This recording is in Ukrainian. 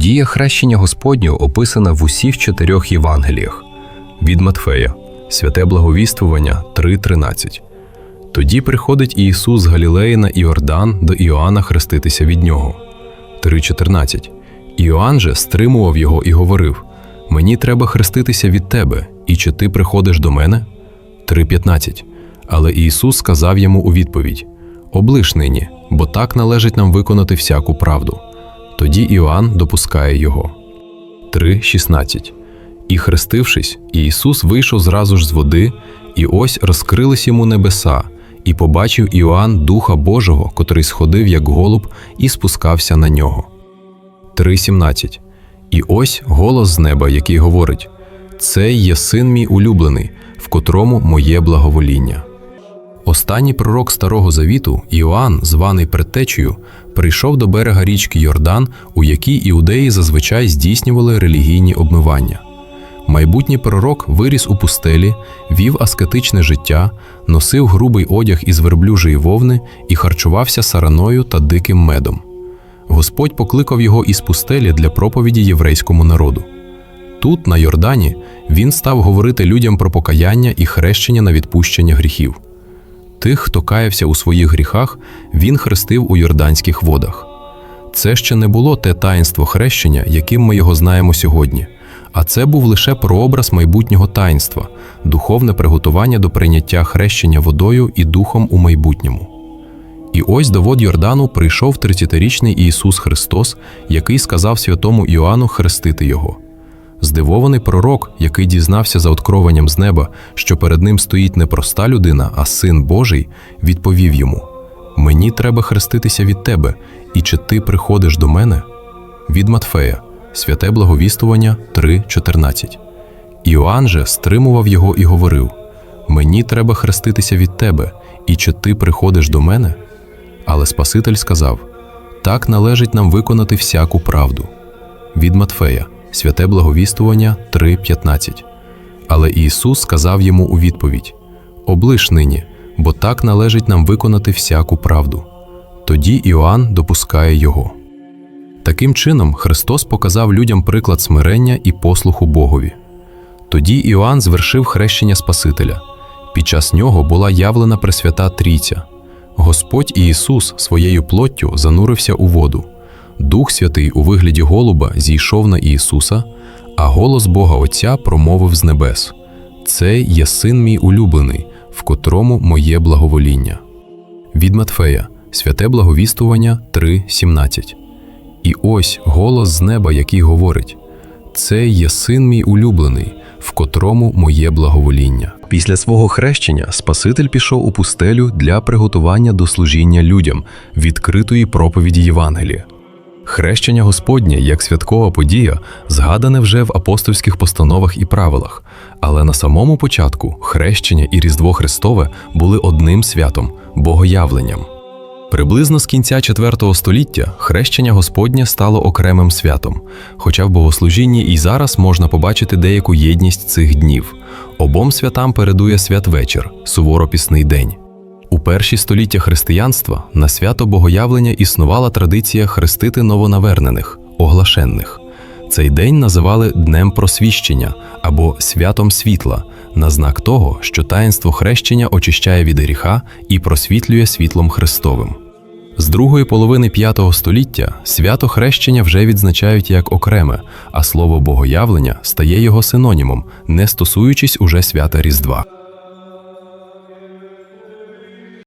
Подія хрещення Господнього описана в усіх чотирьох Євангеліях від Матфея, святе благовіствування 3.13. Тоді приходить Ісус з Галілеї на Іордан до Іоанна хреститися від нього. 3.14. Іоанн же стримував його і говорив: Мені треба хреститися від тебе, і чи ти приходиш до мене? 3.15. Але Ісус сказав йому у відповідь: Облиш нині, бо так належить нам виконати всяку правду. Тоді Іоанн допускає його. 3.16. І хрестившись, Ісус вийшов зразу ж з води, і ось розкрились йому небеса, і побачив Іоанн Духа Божого, котрий сходив як голуб, і спускався на нього. 3.17. І ось голос з неба, який говорить: Цей є син мій улюблений, в котрому моє благовоління. Останній пророк Старого Завіту, Іоанн, званий Предтечею, прийшов до берега річки Йордан, у якій іудеї зазвичай здійснювали релігійні обмивання. Майбутній пророк виріс у пустелі, вів аскетичне життя, носив грубий одяг із верблюжої вовни і харчувався сараною та диким медом. Господь покликав його із пустелі для проповіді єврейському народу. Тут, на Йордані, він став говорити людям про покаяння і хрещення на відпущення гріхів. Тих, хто каявся у своїх гріхах, він хрестив у йорданських водах. Це ще не було те таїнство хрещення, яким ми його знаємо сьогодні, а це був лише прообраз майбутнього таїнства, духовне приготування до прийняття хрещення водою і духом у майбутньому. І ось до вод Йордану прийшов 30-річний Ісус Христос, який сказав святому Іоанну хрестити його. Здивований пророк, який дізнався за откровенням з неба, що перед ним стоїть не проста людина, а син Божий, відповів йому: Мені треба хреститися від тебе, і чи ти приходиш до мене? Від Матфея, святе благовістування 3.14. Іоанн же стримував його і говорив: Мені треба хреститися від тебе, і чи ти приходиш до мене? Але Спаситель сказав: Так належить нам виконати всяку правду. Від Матфея, святе благовістування 3.15. Але Ісус сказав йому у відповідь: Облиш нині, бо так належить нам виконати всяку правду. Тоді Іоанн допускає його. Таким чином, Христос показав людям приклад смирення і послуху Богові. Тоді Іоанн звершив хрещення Спасителя. Під час нього була явлена Пресвята Трійця. Господь Ісус своєю плоттю занурився у воду. Дух Святий у вигляді голуба зійшов на Ісуса, а голос Бога Отця промовив з небес: Це є син мій улюблений, в котрому моє благовоління. Від Матфея, святе благовістування 3.17. І ось голос з неба, який говорить: Це є син мій улюблений, в котрому моє благовоління. Після свого хрещення Спаситель пішов у пустелю для приготування до служіння людям відкритої проповіді Євангелія. Хрещення Господнє як святкова подія згадане вже в апостольських постановах і правилах, але на самому початку хрещення і Різдво Христове були одним святом богоявленням. Приблизно з кінця IV століття хрещення Господнє стало окремим святом, хоча в богослужінні і зараз можна побачити деяку єдність цих днів. Обом святам передує святвечір, суворопісний день. У перші століття християнства на свято Богоявлення існувала традиція хрестити новонавернених, оглашенних. Цей день називали Днем просвіщення або святом світла, на знак того, що таїнство хрещення очищає від гріха і просвітлює світлом Христовим. З другої половини V століття свято хрещення вже відзначають як окреме, а слово богоявлення стає його синонімом, не стосуючись уже свята Різдва.